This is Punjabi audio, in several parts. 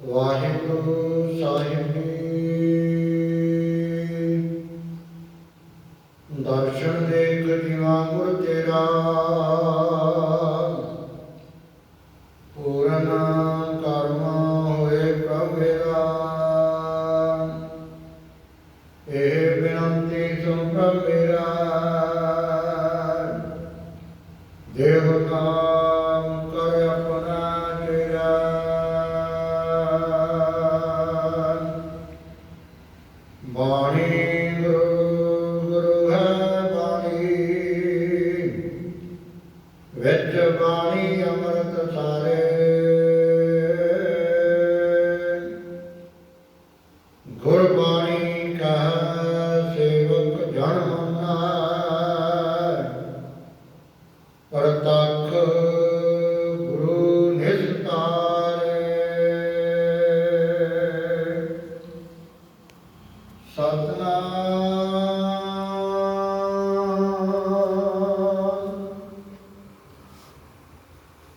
ਵਾਹਿਗੁਰੂ ਸਾਹਿਬ ਜੀ, ਦਰਸ਼ਨ ਦੇਖ ਜੀਵਾ ਗੁਰ ਤੇਰਾ, ਪੂਰਨ ਕਰਮ ਹੋਏ ਪ੍ਰਭੇਰਾ ਇਹ ਬੇਨਤੀ ਸੁਣ ਪ੍ਰਭੇਰਾ ਬਾਣੀ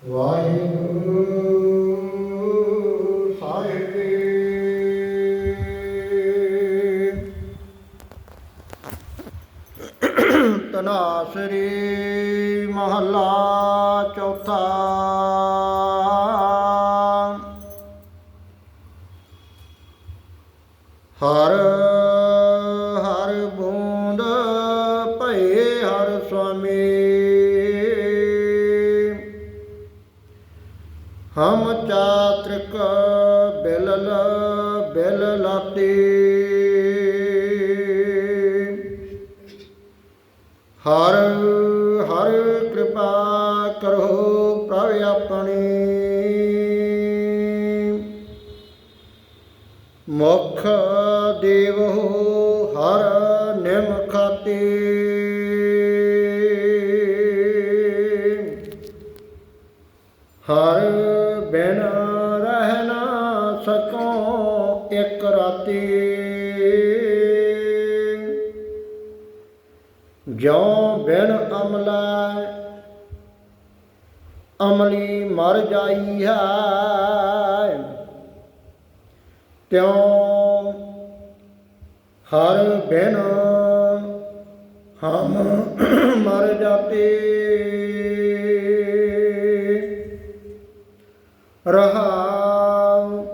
ਵਾਹਿਗੁਰੂ ਸਾਹਿਬ ਤਨਾਸਰੀ ਮਹੱਲਾ ਚੌਥਾ। ਹਰ ਹਰ ਬੂੰਦ ਭਏ ਹਰ ਸੁਆਮੀ। ਹਮ ਚਾਤ੍ਰਿਕ ਬਿਲਲ ਬਿਲ ਲਾਤੀ ਹਰ ਹਰ ਕਿਰਪਾ ਕਰੋ ਪ੍ਰਭ ਆਪਣੀ। ਮੁਖ ਦੇਵੋ ਹਰ ਨਿਮ ਹਰ ਬਿਨ ਰਹਿ ਨਾ ਸਕੋ ਇੱਕ ਰਾਤੀ। ਜਿਉ ਬਿਨ ਅਮਲਾ ਅਮਲੀ ਮਰ ਜਾਈ ਹੈ, ਤਿਉ ਹਰ ਬਿਨ ਹਮ ਮਰ ਜਾਤੇ। ਰਹਾਉ।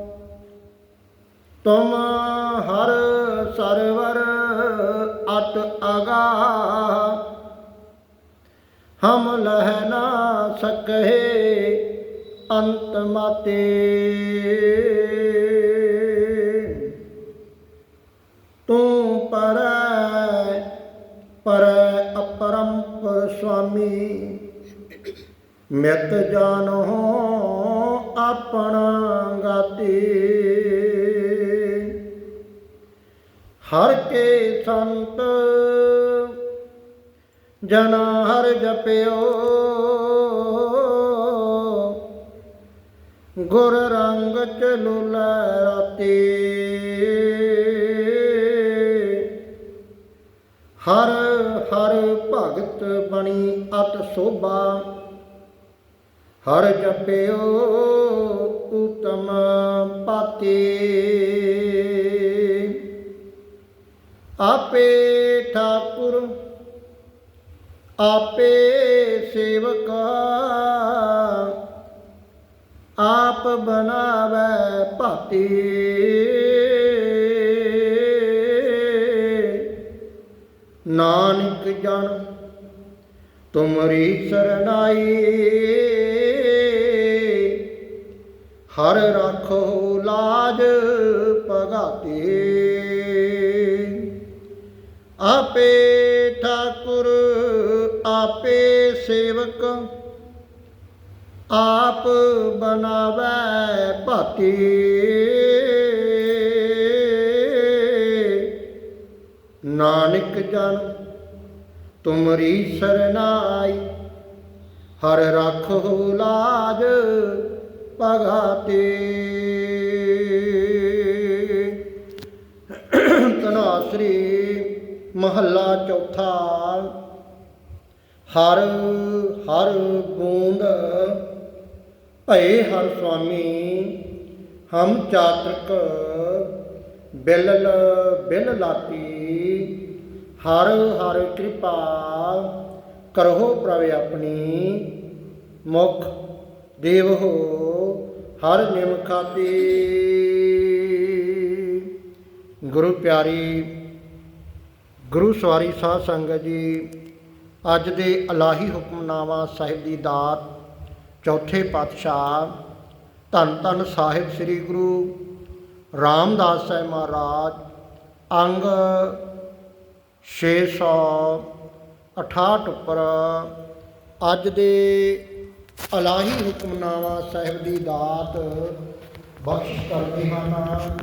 ਤੁਮ ਹਰ ਸਰਵਰ ਅਤ ਅਗਾ ਹਮ ਲਹਿ ਨਾ ਸਕਹਿ ਅੰਤ ਮਤੇ। ਤੂੰ ਪਰ ਪਰ ਅਪਰੰਪਰ ਸੁਆਮੀ ਮਿਤ ਜਾਨੋ ਆਪਣਾ ਗਾਤੀ ਹਰ ਕੇ ਸੰਤ ਜਨਾ ਹਰ ਜਪਿਓ। ਗੁਰ ਰੰਗ ਚਲੁਲਾ ਰਾਤੀ। ਹਰ ਹਰ ਭਗਤ ਬਣੀ ਅਤ ਸੋਭਾ। ਹਰ ਜਪਿਓ ਉਤਮ ਪਾਤੇ। ਆਪੇ ਠਾਕੁਰ, ਆਪੇ ਸੇਵਕ, ਆਪ ਬਣਾਵੇ ਭਾਤੀ। ਨਾਨਕ ਜਨ, ਤੁਮਰੀ ਸਰਨਾਈ। ਹਰ ਰੱਖੋ ਲਾਜ ਪਗਾਤੇ ਆਪੇ ਠਾਕੁਰ, ਆਪੇ ਸੇਵਕ, ਆਪ ਬਣਾਵੇ ਭਾਤੀ। ਨਾਨਕ ਜਨ, ਤੁਮਰੀ ਸਰਨਾਈ, ਹਰ ਰੱਖੋ ਲਾਜ ਪਗਾਤੇ ਤਨਾਸਰੀ ਮਹੱਲਾ ਚੌਥਾ। ਹਰ ਹਰ ਬੂੰਦ ਭਏ ਹਰ ਸੁਆਮੀ। ਹਮ ਚਾਤ੍ਰਿਕ ਬਿਲਲ, ਬਿਲ ਲਾਤੀ। ਹਰ ਹਰ ਕਿਰਪਾ ਕਰੋ ਪ੍ਰਵੇ ਆਪਣੀ। ਮੁਖ ਦੇਵ ਹੋ। ਹਰ ਨਿਮ ਖਾਤੀ। ਗੁਰੂ ਪਿਆਰੀ, ਗੁਰੂ ਸਵਾਰੀ ਸਾਧ ਸੰਗਤ ਜੀ, ਅੱਜ ਦੇ ਅਲਾਹੀ ਹੁਕਮਨਾਮਾ ਸਾਹਿਬ ਦੀ ਦਾਤ, ਚੌਥੇ ਪਾਤਸ਼ਾਹ ਧੰਨ ਧੰਨ ਸਾਹਿਬ ਸ੍ਰੀ ਗੁਰੂ ਰਾਮਦਾਸ ਸਾਹਿਬ ਮਹਾਰਾਜ, ਅੰਗ 668 ਉੱਪਰ ਅੱਜ ਦੇ ਅਲਾਹੀ ਹੁਕਮਨਾਮਾ ਸਾਹਿਬ ਦੀ ਦਾਤ ਬਖਸ਼ ਕਰਦੇ ਹਨ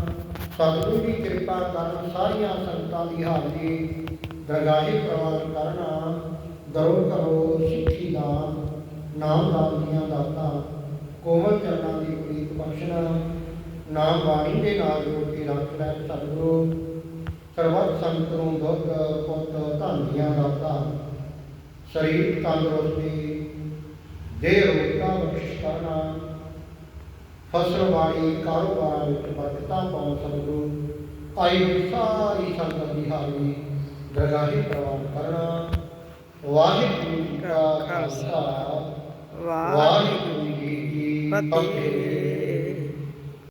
ਸਤਿਗੁਰੂ ਦੀ ਕਿਰਪਾ ਕਰਨ ਸਾਰੀਆਂ ਸੰਗਤਾਂ ਦੀ ਹਾਜ਼ਰੀ ਦਰਗਾਹੇ ਪ੍ਰਵਾਨ ਕਰਨਾ। ਦਰੋ ਕਰੋ ਸਿੱਖੀ ਦਾਨ ਨਾਮ ਦਾਨ ਦੀਆਂ ਦਾਤਾਂ, ਕੋਮਲ ਚਰਨਾਂ ਦੀ ਪ੍ਰੀਤ ਬਖਸ਼ਣਾ, ਨਾਮ ਬਾਣੀ ਦੇ ਨਾਲ ਜੋੜ ਕੇ ਰੱਖ ਲੈ ਸਤਿਗੁਰੂ। ਸਰਬੱਤ ਸੰਤ ਨੂੰ ਦੁੱਧ, ਪੁੱਤ, ਧਨ ਦੀਆਂ ਦਾਤਾਂ, ਸਰੀਰ ਤੰਦਰੁਸਤੀ ਦੇਹ ਰੋਗਤਾ ਬਖਸ਼ ਕਰਨਾ ਫਸਲ ਵਾੜੀ ਕਾਰੋਬਾਰ ਵਿੱਚ ਬਰਕਤਾਂ ਪਾਉਣ ਸਤਿਗੁਰੂ ਆਈ ਸਾਰੀ ਸੰਗਤ ਦੀ ਹਾਜ਼ਰੀ ਦਰਗਾਹੀ ਪ੍ਰਵਾਨ ਕਰਨਾ। ਵਾਹਿਗੁਰੂ ਜੀ ਕਾ ਖਾਲਸਾ ਵਾਹਿਗੁਰੂ ਜੀ ਕੀ ਫਤਿਹ।